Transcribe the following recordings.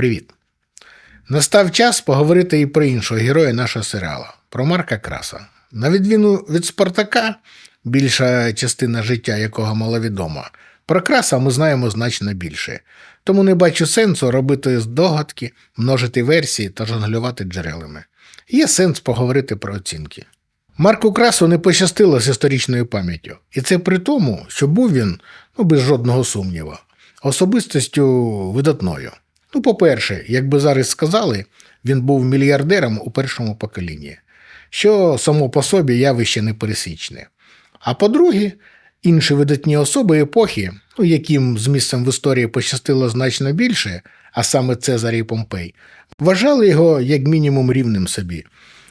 Привіт! Настав час поговорити і про іншого героя нашого серіалу про Марка Краса. На відміну від Спартака, більша частина життя якого маловідома, про Краса ми знаємо значно більше. Тому не бачу сенсу робити здогадки, множити версії та жонглювати джерелами. Є сенс поговорити про оцінки. Марку Красу не пощастило з історичною пам'яттю, і це при тому, що був він, ну без жодного сумніву, особистостю видатною. Ну, по-перше, як би зараз сказали, він був мільярдером у першому поколінні, що само по собі явище непересічне. А по-друге, інші видатні особи епохи, ну, яким з місцем в історії пощастило значно більше, а саме Цезарь і Помпей, вважали його як мінімум рівним собі.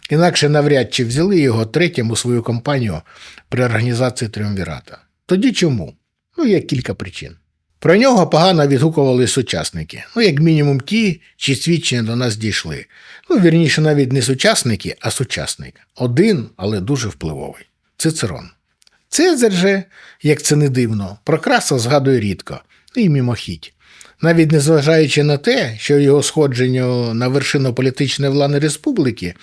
Інакше навряд чи взяли його третім у свою компанію при організації Тріумвірата. Тоді чому? Ну, є кілька причин. Про нього погано відгукували сучасники, ну, як мінімум ті, чиї свідчення до нас дійшли. Ну, вірніше, навіть не сучасники, а сучасник. Один, але дуже впливовий. Цицерон. Цезар же, як це не дивно, про краса згадує рідко і мімохідь. Навіть незважаючи на те, що його сходженню на вершину політичної влади республіки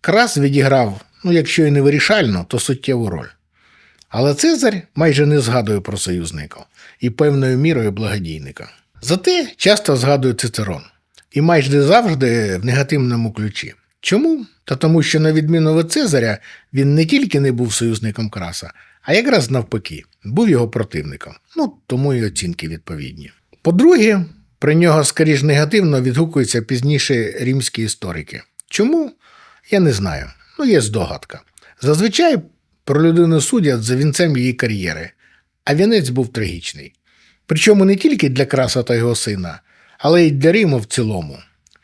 Крас відіграв, ну якщо і не вирішальну, то суттєву роль. Але Цезарь майже не згадує про союзника і певною мірою благодійника. Зате часто згадує Цицерон, і майже завжди в негативному ключі. Чому? Та тому, що, на відміну від Цезаря, він не тільки не був союзником Краса, а якраз навпаки, був його противником. Ну, тому і оцінки відповідні. По-друге, про нього скоріш негативно відгукуються пізніше римські історики. Чому? Я не знаю. Ну, є здогадка. Зазвичай про людину судять за вінцем її кар'єри, а вінець був трагічний. Причому не тільки для Краса та його сина, але й для Риму в цілому.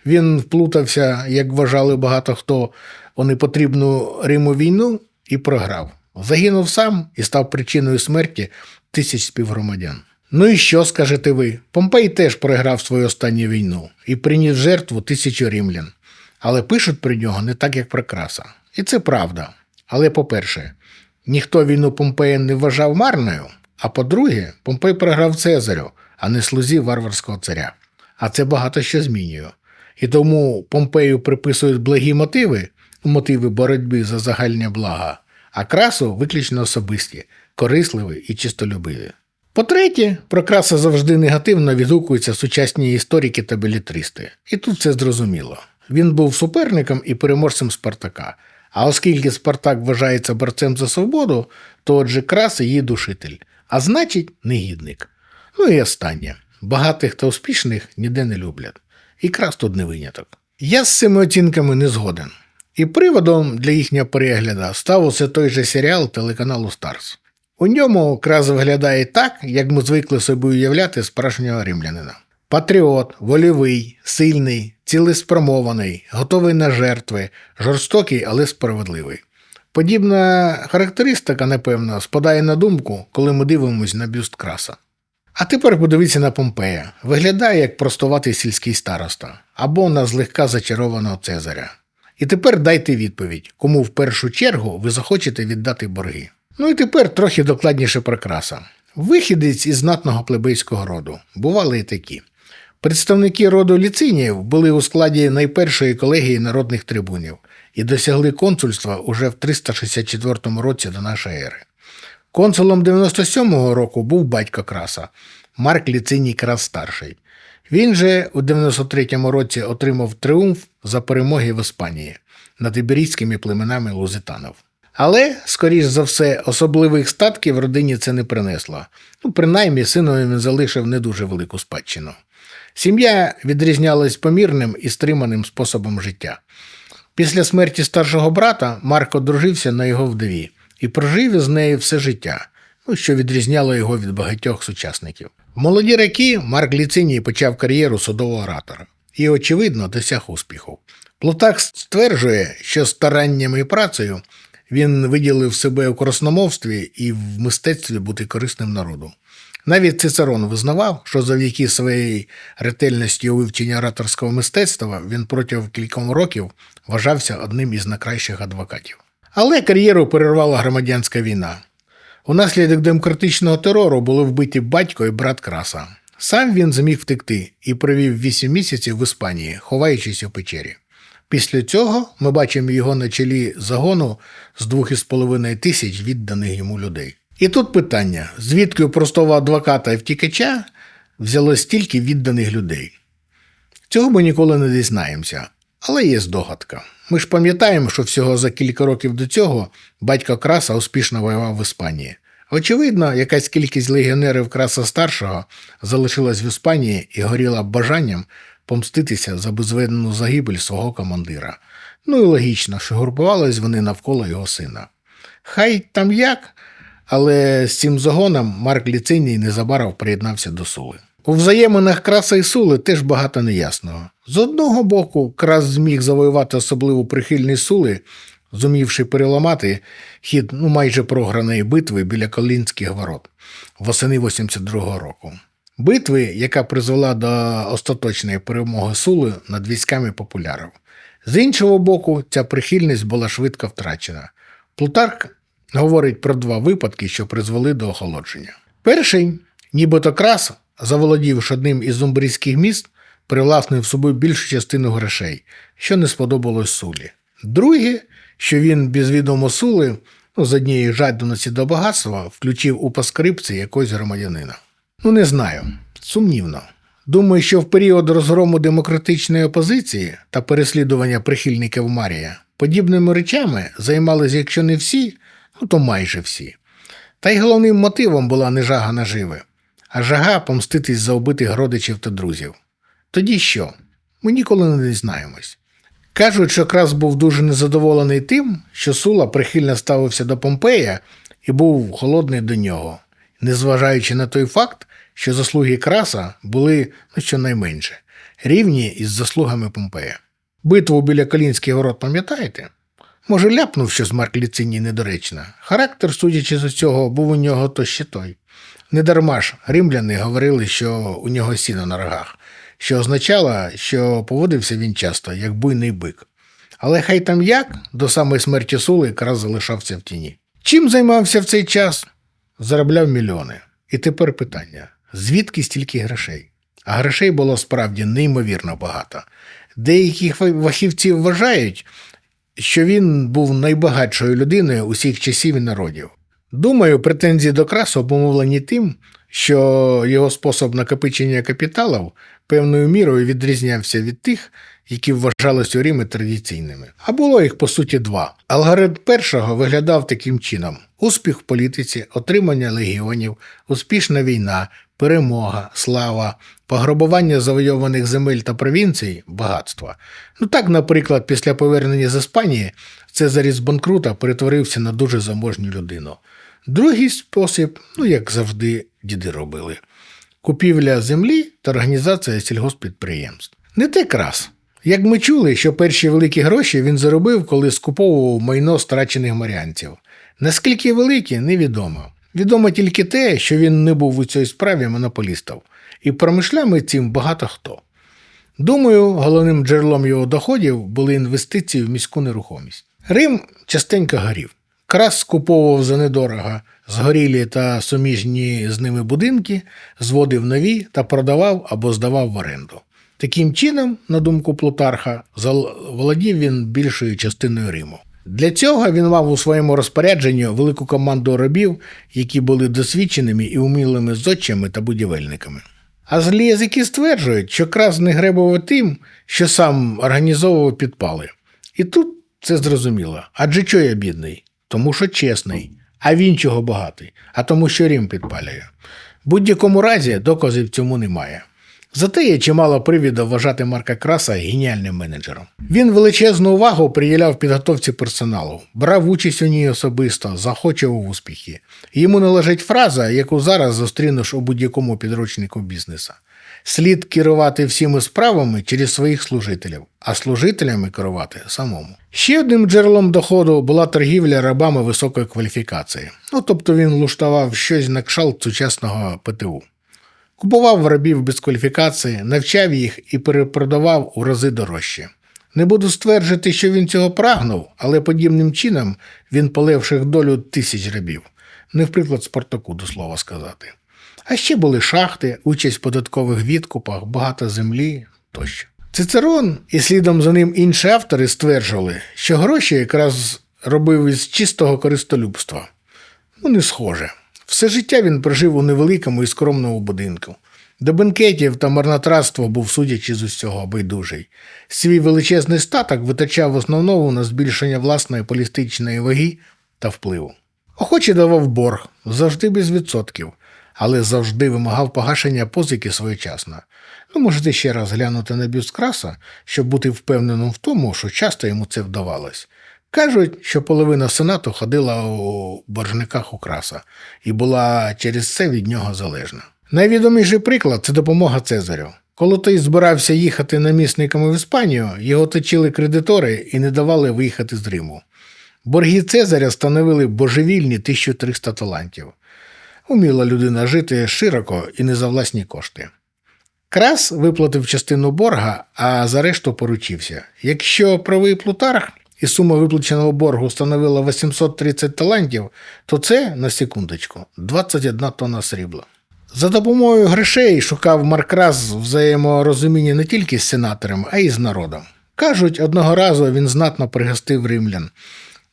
Він вплутався, як вважали багато хто, у непотрібну Риму війну і програв. Загинув сам і став причиною смерті тисяч співгромадян. Ну і що скажете ви? Помпей теж програв свою останню війну і приніс жертву тисячу римлян. Але пишуть про нього не так, як про краса. І це правда. Але по-перше, ніхто війну Помпея не вважав марною, а по-друге, Помпей програв Цезарю, а не слузі варварського царя. А це багато що змінює. І тому Помпею приписують благі мотиви, мотиви боротьби за загальне блага, а красу виключно особисті, корисливі і чистолюбиві. По-третє, про краса завжди негативно відгукуються сучасні історики та білітристи. І тут це зрозуміло. Він був суперником і переможцем Спартака. А оскільки Спартак вважається борцем за свободу, то отже крас її душитель, а значить, негідник. Ну і останнє. Багатих та успішних ніде не люблять. І крас тут не виняток. Я з цими оцінками не згоден. І приводом для їхнього перегляду став усе той же серіал телеканалу Старс. У ньому крас виглядає так, як ми звикли собі уявляти справжнього римлянина. Патріот, вольовий, сильний, цілеспрямований, готовий на жертви, жорстокий, але справедливий. Подібна характеристика, напевно, спадає на думку, коли ми дивимося на бюст краса. А тепер подивіться на Помпея. Виглядає як простуватий сільський староста або на злегка зачарованого Цезаря. І тепер дайте відповідь, кому в першу чергу ви захочете віддати борги. Ну і тепер трохи докладніше про краса. Вихідець із знатного плебейського роду. Бували і такі. Представники роду ліциніїв були у складі найпершої колегії народних трибунів і досягли консульства уже в 364 році до нашої ери. Консулом 97-го року був батько Краса Марк Ліциній Крас старший. Він же у 93-му році отримав тріумф за перемоги в Іспанії над іберійськими племенами лузитанів. Але, скоріш за все, особливих статків родині це не принесло. Ну, принаймні, синові він залишив не дуже велику спадщину. Сім'я відрізнялась помірним і стриманим способом життя. Після смерті старшого брата Марк одружився на його вдові і прожив із нею все життя, ну, що відрізняло його від багатьох сучасників. В молоді роки Марк Ліциній почав кар'єру судового оратора і, очевидно, досяг успіху. Плутак стверджує, що старанням і працею він виділив себе у красномовстві і в мистецтві бути корисним народу. Навіть Цицерон визнавав, що завдяки своїй ретельності у вивченні ораторського мистецтва він протягом кількох років вважався одним із найкращих адвокатів. Але кар'єру перервала громадянська війна. Унаслідок демократичного терору були вбиті батько і брат Краса. Сам він зміг втекти і провів 8 місяців в Іспанії, ховаючись у печері. Після цього ми бачимо його на чолі загону з 2,5 тисяч відданих йому людей. І тут питання: звідки у простого адвоката і втікача взяло стільки відданих людей? Цього ми ніколи не дізнаємося, але є здогадка. Ми ж пам'ятаємо, що всього за кілька років до цього батько Краса успішно воював в Іспанії. Очевидно, якась кількість легіонерів Краса старшого залишилась в Іспанії і горіла бажанням помститися за безвинну загибель свого командира. Ну і логічно, що групувались вони навколо його сина. Хай там як, але з цим загоном Марк Ліциній незабаром приєднався до Сули. У взаєминах Краса і Сули теж багато неясного. З одного боку, Крас зміг завоювати особливу прихильність Сули, зумівши переламати хід ну, майже програної битви біля Колінських ворот восени 82-го року. Битви, яка призвела до остаточної перемоги Сули над військами популярів. З іншого боку, ця прихильність була швидко втрачена. Плутарк говорить про два випадки, що призвели до охолодження. Перший, нібито крас, заволодівши одним із зумбрійських міст, привласнив собою більшу частину грошей, що не сподобалось Сулі. Друге, що він без відомо Сули, ну, з однієї жадності до багатства, включив у паскрипці якогось громадянина. Ну, не знаю, сумнівно. Думаю, що в період розгрому демократичної опозиції та переслідування прихильників Марія подібними речами займалися, якщо не всі, ну то майже всі. Та й головним мотивом була не жага наживи, а жага помститись за убитих родичів та друзів. Тоді що? Ми ніколи не дізнаємось. Кажуть, що Крас був дуже незадоволений тим, що Сула прихильно ставився до Помпея і був холодний до нього, незважаючи на той факт, що заслуги Краса були ну, щонайменше рівні із заслугами Помпея. Битву біля Калінських ворот пам'ятаєте? Може, ляпнув щось Марк Ліциній недоречно. Характер, судячи з усього, був у нього то ще той. Недарма ж римляни говорили, що у нього сіно на рогах, що означало, що поводився він часто, як буйний бик. Але хай там як, до самої смерті Сули якраз залишався в тіні. Чим займався в цей час? Заробляв мільйони. І тепер питання: звідки стільки грошей? А грошей було справді неймовірно багато. Деякі фахівці вважають, що він був найбагатшою людиною усіх часів і народів. Думаю, претензії до Красу обумовлені тим, що його спосіб накопичення капіталів певною мірою відрізнявся від тих, які вважалися у Римі традиційними. А було їх по суті два. Алгоритм першого виглядав таким чином: успіх в політиці, отримання легіонів, успішна війна, перемога, слава, пограбування завойованих земель та провінцій, багатства. Ну так, наприклад, після повернення з Іспанії Цезарь із банкрута перетворився на дуже заможню людину. Другий спосіб, ну як завжди, діди робили купівля землі та організація сільгоспідприємств. Не те крас. Як ми чули, що перші великі гроші він заробив, коли скуповував майно страчених морянців. Наскільки великі, невідомо. Відомо тільки те, що він не був у цій справі монополістом, і промишлями цим багато хто. Думаю, головним джерелом його доходів були інвестиції в міську нерухомість. Рим частенько горів. Крас скуповував за недорого згорілі та суміжні з ними будинки, зводив нові та продавав або здавав в оренду. Таким чином, на думку Плутарха, володів він більшою частиною Риму. Для цього він мав у своєму розпорядженні велику команду рабів, які були досвідченими і умілими зодчими та будівельниками. А злі язики стверджують, що крас не гребував тим, що сам організовував підпали. І тут це зрозуміло. Адже чого я бідний? Тому що чесний, а він чого багатий, а тому, що Рим підпалює. Будь-якому разі доказів цьому немає. Зате є чимало привідів вважати Марка Краса геніальним менеджером. Він величезну увагу приділяв підготовці персоналу, брав участь у ній особисто, захочував успіхи. Йому належить фраза, яку зараз зустрінеш у будь-якому підручнику бізнеса. Слід керувати всіми справами через своїх служителів, а служителями керувати самому. Ще одним джерелом доходу була торгівля рабами високої кваліфікації. Ну тобто він влаштував щось на кшалт сучасного ПТУ. Купував рабів без кваліфікації, навчав їх і перепродавав у рази дорожче. Не буду стверджувати, що він цього прагнув, але подібним чином він полегшив долю тисяч рабів, не в приклад Спартаку, до слова сказати. А ще були шахти, участь в податкових відкупах, багато землі тощо. Цицерон і слідом за ним інші автори стверджували, що гроші якраз робив із чистого користолюбства. Ну, не схоже. Все життя він прожив у невеликому і скромному будинку. До бенкетів та марнотратства був, судячи з усього, байдужий. Свій величезний статок витрачав в основному на збільшення власної політичної ваги та впливу. Охоче давав борг, завжди без відсотків, але завжди вимагав погашення позики своєчасно. Ви можете ще раз глянути на бюст краса, щоб бути впевненим в тому, що часто йому це вдавалось. Кажуть, що половина сенату ходила у боржниках у краса і була через це від нього залежна. Найвідоміший приклад це допомога Цезарю. Коли той збирався їхати намісником в Іспанію, його точили кредитори і не давали виїхати з Риму. Борги Цезаря становили божевільні 1300 талантів. Уміла людина жити широко і не за власні кошти. Крас виплатив частину борга, а за решту поручився. Якщо правий Плутарх і сума виплаченого боргу становила 830 талантів, то це, на секундочку, 21 тонна срібла. За допомогою грошей шукав Маркрас взаєморозуміння не тільки з сенатором, а й з народом. Кажуть, одного разу він знатно пригостив римлян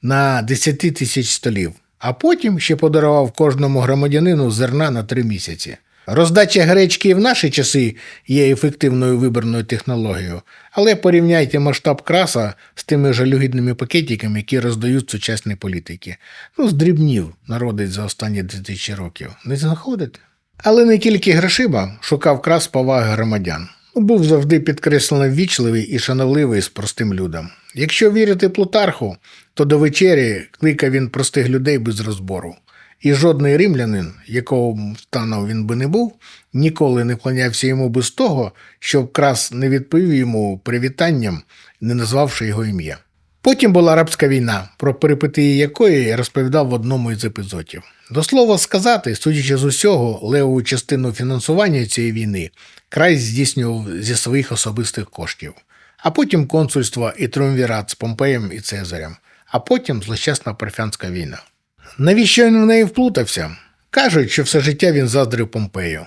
на 10 тисяч столів, а потім ще подарував кожному громадянину зерна на три місяці. Роздача гречки в наші часи є ефективною виборною технологією, але порівняйте масштаб краса з тими жалюгідними пакетиками, які роздають сучасні політики. Ну, здрібнів народить за останні 2000 років. Не знаходите? Але не тільки грошима шукав крас поваги громадян. Був завжди підкреслено ввічливий і шановливий з простим людям. Якщо вірити Плутарху, то до вечері кликав він простих людей без розбору. І жодний римлянин, якого станом він би не був, ніколи не вклонявся йому без того, щоб крас не відповів йому привітанням, не назвавши його ім'я. Потім була арабська війна, про перипетії якої я розповідав в одному із епізодів. До слова сказати, судячи з усього, левову частину фінансування цієї війни край здійснював зі своїх особистих коштів, а потім консульство і триумвірат з Помпеєм і Цезарем, а потім злощасна парфянська війна. Навіщо він в неї вплутався? Кажуть, що все життя він заздрив Помпею.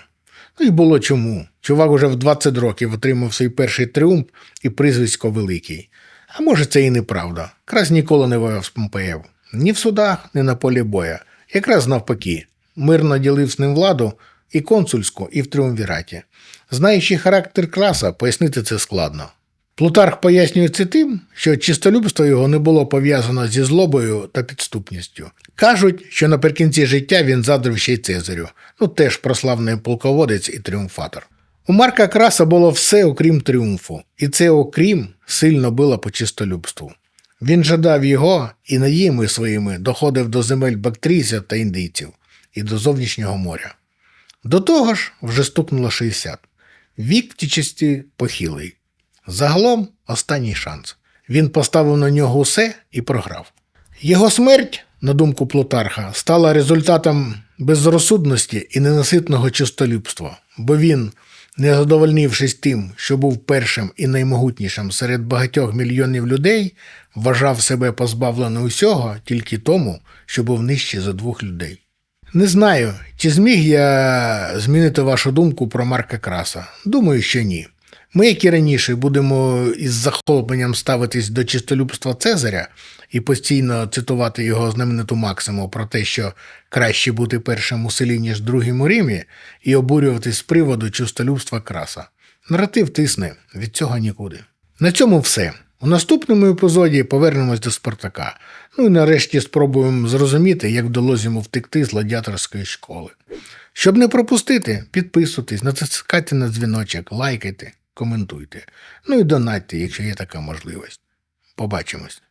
Ну і було чому. Чувак уже в 20 років отримав свій перший тріумф і прізвисько Великий. А може, це і неправда. Крас ніколи не воював з Помпеєв. Ні в судах, ні на полі боя. Якраз навпаки, мирно ділив з ним владу і консульську, і в тріумвіраті. Знаючи характер краса, пояснити це складно. Плутарх пояснює це тим, що чистолюбство його не було пов'язано зі злобою та підступністю. Кажуть, що наприкінці життя він задрив ще й Цезарю, ну теж прославний полководець і тріумфатор. У Марка Краса було все окрім тріумфу, і це окрім сильно било по чистолюбству. Він жадав його і наїми своїми доходив до земель бактрійців та індійців і до зовнішнього моря. До того ж, вже стукнуло 60. Вік в часті похилий. Загалом останній шанс. Він поставив на нього усе і програв. Його смерть, на думку Плутарха, стала результатом безрозсудності і ненаситного чистолюбства, бо він, не задовольнившись тим, що був першим і наймогутнішим серед багатьох мільйонів людей, вважав себе позбавленим усього тільки тому, що був нижче за двох людей. Не знаю, чи зміг я змінити вашу думку про Марка Краса. Думаю, що ні. Ми, як і раніше, будемо із захопленням ставитись до чистолюбства Цезаря і постійно цитувати його знамениту максиму про те, що краще бути першим у селі, ніж другим у Римі, і обурюватись з приводу чистолюбства краса. Наратив тисне, від цього нікуди. На цьому все. У наступному епізоді повернемось до Спартака. Ну і нарешті спробуємо зрозуміти, як вдалося йому втекти з гладіаторської школи. Щоб не пропустити, підписуйтесь, натискайте на дзвіночок, лайкайте, коментуйте. Ну і донатьте, якщо є така можливість. Побачимось.